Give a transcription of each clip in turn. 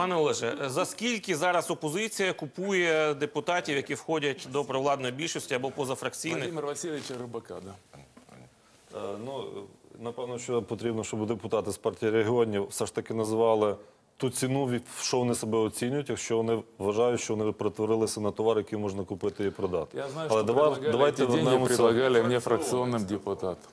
Пане Олеже, за скільки зараз опозиція купує депутатів, які входять до провладної більшості або позафракційних? Владимира Васильовича Рибака, да. Е, Ну, напевно, що потрібно, щоб депутати з партії регіонів все ж таки називали ту ціну, від що вони себе оцінюють, якщо вони вважають, що вони перетворилися на товар, який можна купити і продати. Я знаю, Але что давай- предлагали давайте эти деньги вернемося. предлагали мне фракционным депутатам.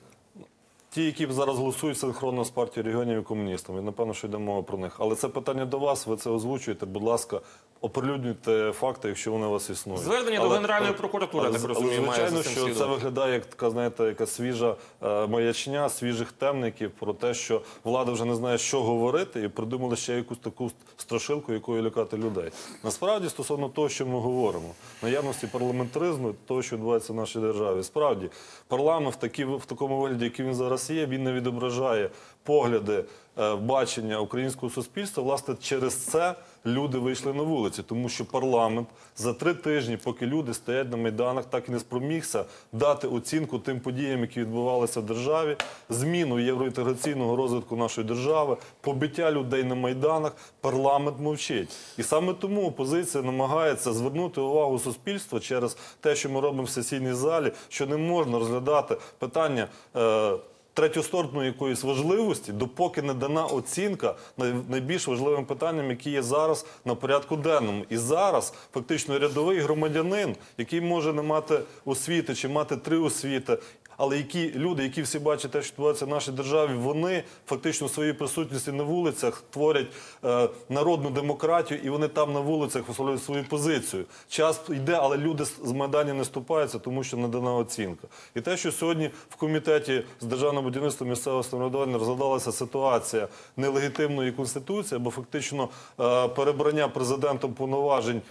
Ті, які зараз голосують синхронно з партією регіонів і комуністами, напевно, що йде мова про них. Але це питання до вас. Ви це озвучуєте. Будь ласка, оприлюднюйте факти, якщо вони у вас існують. Звернення до Генеральної прокуратури, я так розумію, але, має звичайно, що це виглядає як така, знаєте, яка свіжа е, маячня, свіжих темників про те, що влада вже не знає, що говорити, і придумали ще якусь таку страшилку, якою лякати людей. Насправді, стосовно того, що ми говоримо, наявності парламентаризму, того, що відбувається в нашій державі, справді парламент в, такі, в такому вигляді, який він зараз є, він не відображає погляди. Е, Бачення українського суспільства, власне, через це люди вийшли на вулиці, тому що парламент за три тижні, поки люди стоять на майданах, так і не спромігся дати оцінку тим подіям, які відбувалися в державі, зміну євроінтеграційного розвитку нашої держави, побиття людей на майданах. Парламент мовчить, і саме тому опозиція намагається звернути увагу суспільства через те, що ми робимо в сесійній залі, що не можна розглядати питання. Е, третьосортної якоїсь важливості, допоки не дана оцінка най- найбільш важливим питанням, які є зараз на порядку денному. І зараз фактично рядовий громадянин, який може не мати освіти чи мати три освіти. Але які люди, які всі бачать те, що відбувається в нашій державі, вони фактично своєю присутністю на вулицях творять е, народну демократію, і вони там на вулицях висловлюють свою позицію. Час йде, але люди з майданів не ступаються, тому що не дана оцінка. І те, що сьогодні в комітеті з державного будівництва місцевого самоврядування розглядалася ситуація нелегітимної конституції, або фактично е, перебрання президентом повноважень.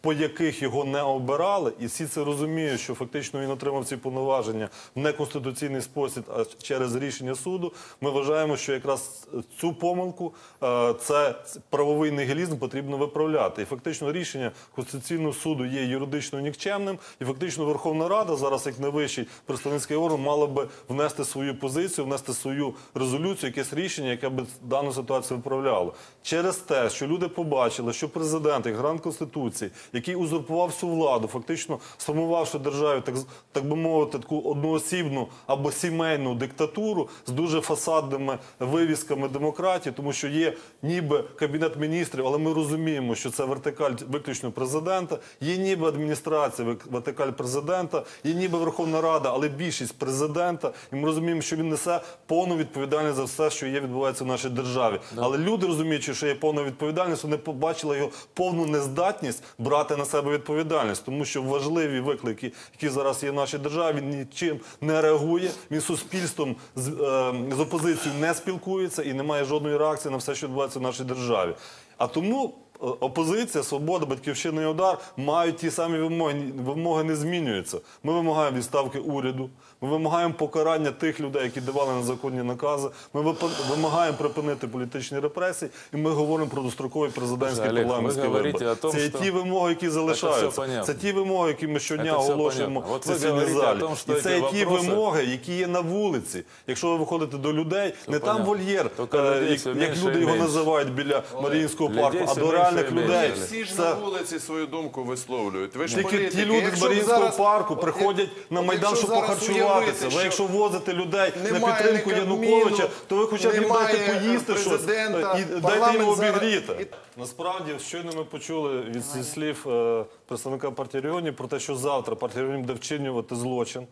По яких його не обирали, і всі це розуміють, що фактично він отримав ці повноваження в неконституційний спосіб, а через рішення суду. Ми вважаємо, що якраз цю помилку, е, це правовий нігілізм потрібно виправляти. І фактично рішення Конституційного суду є юридично нікчемним, і фактично Верховна Рада зараз, як найвищий представницький орган, мала би внести свою позицію, внести свою резолюцію, якесь рішення, яке би дану ситуацію виправляло. Через те, що люди побачили, що президент, як гарант Конституції, який узурпував всю владу, фактично сформувавши державі, так, так би мовити, таку одноосібну або сімейну диктатуру з дуже фасадними вивісками демократії, тому що є ніби кабінет міністрів, але ми розуміємо, що це вертикаль виключно президента, є ніби адміністрація, вертикаль президента, є ніби Верховна Рада, але більшість президента. І ми розуміємо, що він несе повну відповідальність за все, що є відбувається в нашій державі. Але люди розуміючи, що є повна відповідальність, вони побачили його повну нездатність брати на себе відповідальність, тому що важливі виклики, які зараз є в нашій державі, він нічим не реагує. Він суспільством з, е, з опозицією не спілкується і немає жодної реакції на все, що відбувається в нашій державі. А тому. Опозиція, свобода, батьківщина і удар мають ті самі вимоги. Вимоги не змінюються. Ми вимагаємо відставки уряду. Ми вимагаємо покарання тих людей, які давали незаконні накази. Ми вимагаємо припинити політичні репресії, і ми говоримо про дострокові президентські Олег, парламентські вибори. том, Це що- ті вимоги, які залишаються. Це ті вимоги, які ми щодня оголошуємо в говорите залі. том, І це ті вопроси- вимоги, які є на вулиці. Якщо ви виходите до людей, не там вольєр, е, як, як люди його називають біля Маріїнського парку, а до менше реальних людей. Всі ж на вулиці свою думку висловлюють. Ви ж тільки політики. ті люди з Якщо б Маріїнського зараз- парку от приходять як- на от майдан, якщо щоб зараз похарчуватися. уявити, Ви якщо возите людей на немає підтримку Януковича, то ви хоча б їм немає дайте поїсти щось президента, і дайте парламент їм зараз- обігріти. Насправді, щойно ми почули від слів е, представника партії регіонів про те, що завтра партія регіонів буде вчинювати злочин.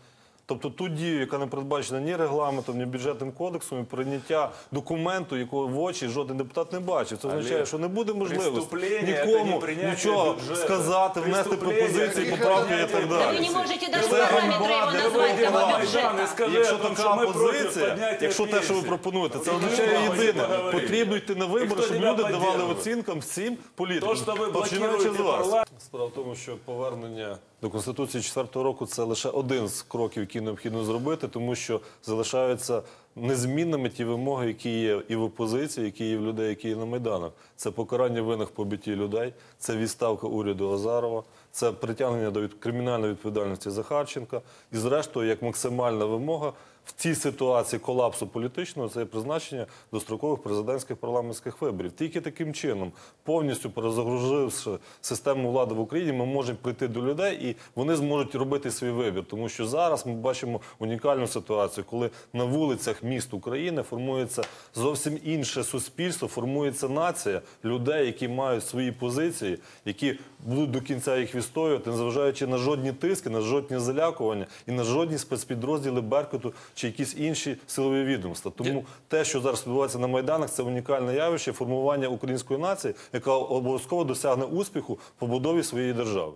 Тобто ту дію, яка не передбачена ні регламентом, ні бюджетним кодексом, і прийняття документу, якого в очі жоден депутат не бачив. Це означає, що не буде можливості нікому нічого сказати, внести пропозиції, поправки і так далі. вы не можете того майдану. бюджета. Скажи Якщо така позиція, якщо те, що ви пропонуєте, це означає єдине. Потрібно йти на вибори, щоб люди давали оцінкам всім політикам. То, що ви починаючи з вас. парламент. Справа в тому, що повернення до Конституції 4 року це лише один з кроків, які необхідно зробити, тому що залишаються незмінними ті вимоги, які є і в опозиції, які є в людей, які є на майданах. Це покарання винних побитті людей, це відставка уряду Азарова, це притягнення до від- кримінальної відповідальності Захарченка. І, зрештою, як максимальна вимога, в цій ситуації колапсу політичного це призначення дострокових президентських парламентських виборів. Тільки таким чином, повністю перезагрузивши систему влади в Україні, ми можемо прийти до людей і вони зможуть робити свій вибір. Тому що зараз ми бачимо унікальну ситуацію, коли на вулицях міст України формується зовсім інше суспільство, формується нація людей, які мають свої позиції, які будуть до кінця їх відстоювати, незважаючи на жодні тиски, на жодні залякування і на жодні спецпідрозділи Беркуту чи якісь інші силові відомства. Тому те, що зараз відбувається на майданах, це унікальне явище формування української нації, яка обов'язково досягне успіху в побудові своєї держави.